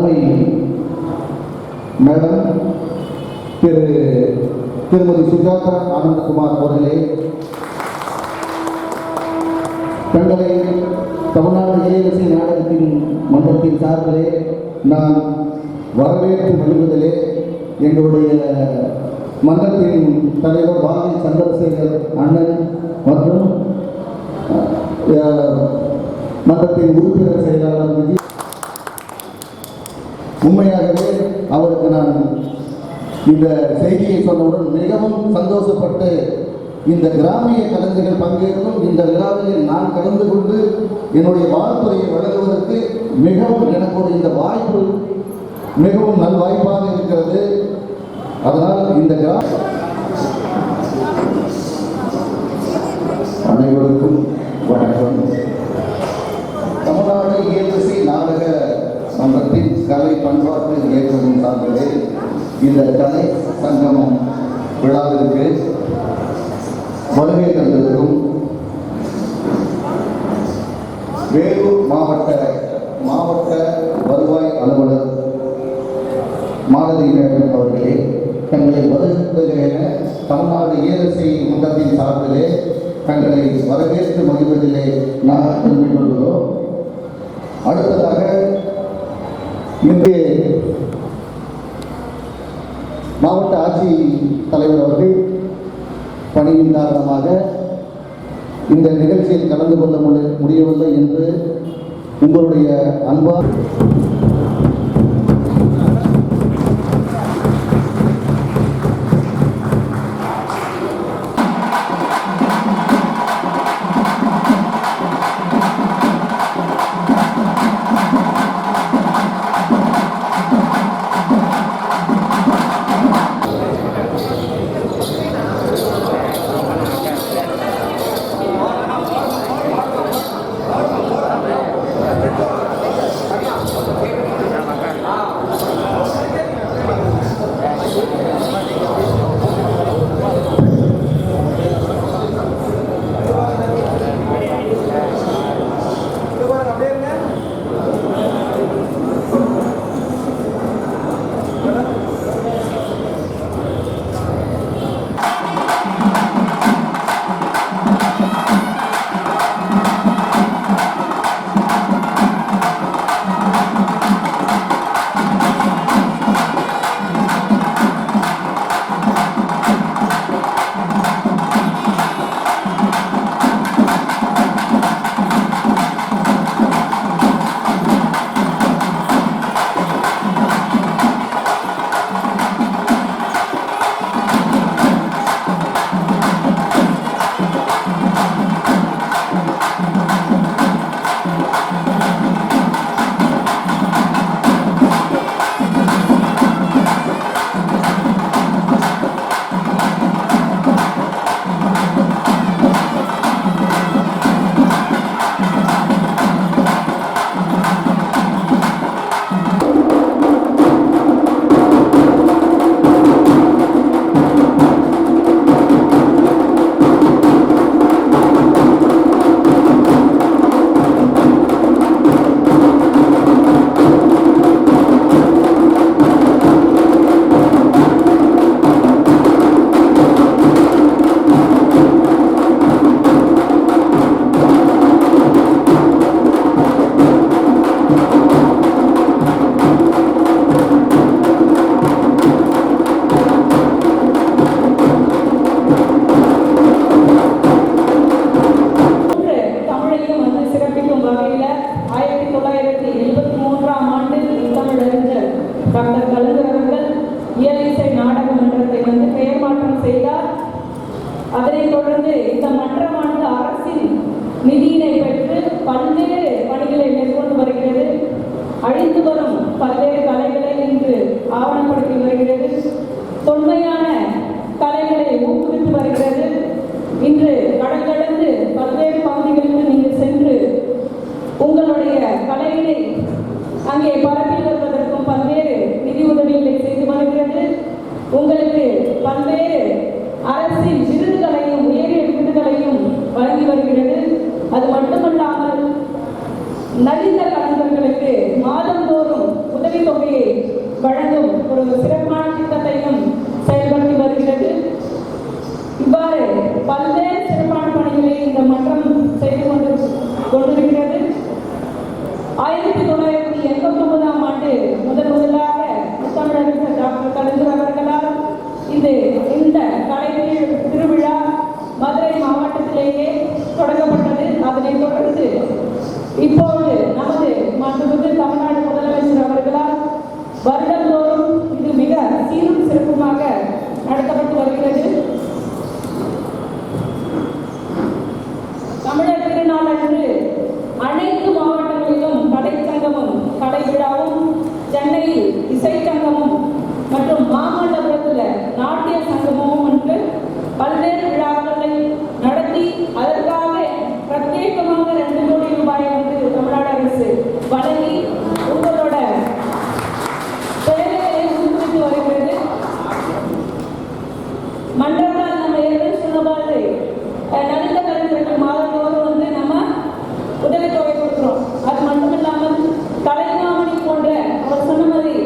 அருமை மேடம் திரு திருமதி சுஜாதா ஆனந்தகுமார் அவர்களே தங்களை தமிழ்நாடு ஏஎல்சி நாடகத்தின் மன்றத்தின் சார்பிலே நான் வரவேற்பு வருவதிலே எங்களுடைய மன்றத்தின் தலைவர் பாரதி சந்திரசேகர் அண்ணன் மற்றும் மன்றத்தின் உறுப்பினர் செயலாளர் விஜய் உண்மையாகவே அவருக்கு நான் இந்த செய்தியை சொன்னவுடன் மிகவும் சந்தோஷப்பட்டு இந்த கிராமிய கலைஞர்கள் பங்கேற்கும் இந்த விழாவில் நான் கலந்து கொண்டு என்னுடைய வாழ்த்துறையை வழங்குவதற்கு மிகவும் எனக்கு ஒரு இந்த வாய்ப்பு மிகவும் நல் வாய்ப்பாக இருக்கிறது. அதனால் இந்த கிராம அனைவருக்கும் வணக்கம் தமிழ்நாடு இயற்கை நாடக மன்றத்தின் கலை பண்பாட்டு நண்பர்களே இந்த கலை சங்கமம் விழாவிற்கு வருகை தந்திருக்கும் வேலூர் மாவட்ட மாவட்ட வருவாய் அலுவலர் மாலதி மேடம் அவர்களே தங்களை வருகிற தமிழ்நாடு இயற்கை மன்றத்தின் சார்பிலே தங்களை வரவேற்று மகிழ்வதிலே நாங்கள் பெருமை கொள்கிறோம் அடுத்ததாக இங்கே மாவட்ட ஆட்சி தலைவர் அவர்கள் பணியின் காரணமாக இந்த நிகழ்ச்சியில் கலந்து கொள்ள முடியவில்லை என்று உங்களுடைய அன்பா அதனைத் தொடர்ந்து இந்த மன்றமானது அரசின் நிதியினை பெற்று பல்வேறு பணிகளை மேற்கொண்டு வருகிறது. அழிந்து வரும் பல்வேறு கலைகளை இன்று ஆவணப்படுத்தி வருகிறது. தொன்மையான கலைகளை ஊக்குவித்து வருகிறது. இன்று கடற்கடந்து பல்வேறு பகுதிகளுக்கு நீங்கள் சென்று உங்களுடைய கலைகளை அங்கே பரப்பி வருவதற்கும் பல்வேறு நிதி உதவிகளை செய்து வருகிறது. உங்களுக்கு பல்வேறு அரசின் விருதுகளையும் உயரிய விருதுகளையும் வழங்கி வருகிறது. அது மட்டுமல்லாமல் நலிந்த கலைஞர்களுக்கு மாதந்தோறும் உதவி வழங்கும் ஒரு சிறப்பான திட்டத்தையும் செயல்படுத்தி வருகிறது. இவ்வாறு பல்வேறு வருடந்தோறும் இது மிக சீரும் சிறப்புமாக நடத்தப்பட்டு வருகிறது. தமிழர் திருநாள் அன்று அனைத்து மாவட்டங்களிலும் கடைச்சங்கமும் கடைவிழாவும் சென்னையில் இசைச்சங்கம் மற்றும் மாமல்லபுரத்தில் நாட்டிய சங்கமும் என்று பல்வேறு விழாக்களை நடத்தி அதற்காக பிரத்யேகமாக ரெண்டு கோடி ரூபாய் வந்து தமிழ்நாடு அரசு வழங்கி உங்களோட சேவைகளை ஊக்குவித்து வருகிறது மன்றத்தால் நம்ம ஏற்கனவே சொன்ன மாதிரி அஹ், மாதந்தோறும் வந்து நம்ம உதவித்தொகை கொடுக்குறோம். அது மட்டும் இல்லாமல் கலைமாமணி போன்ற அவர் சொன்ன மாதிரி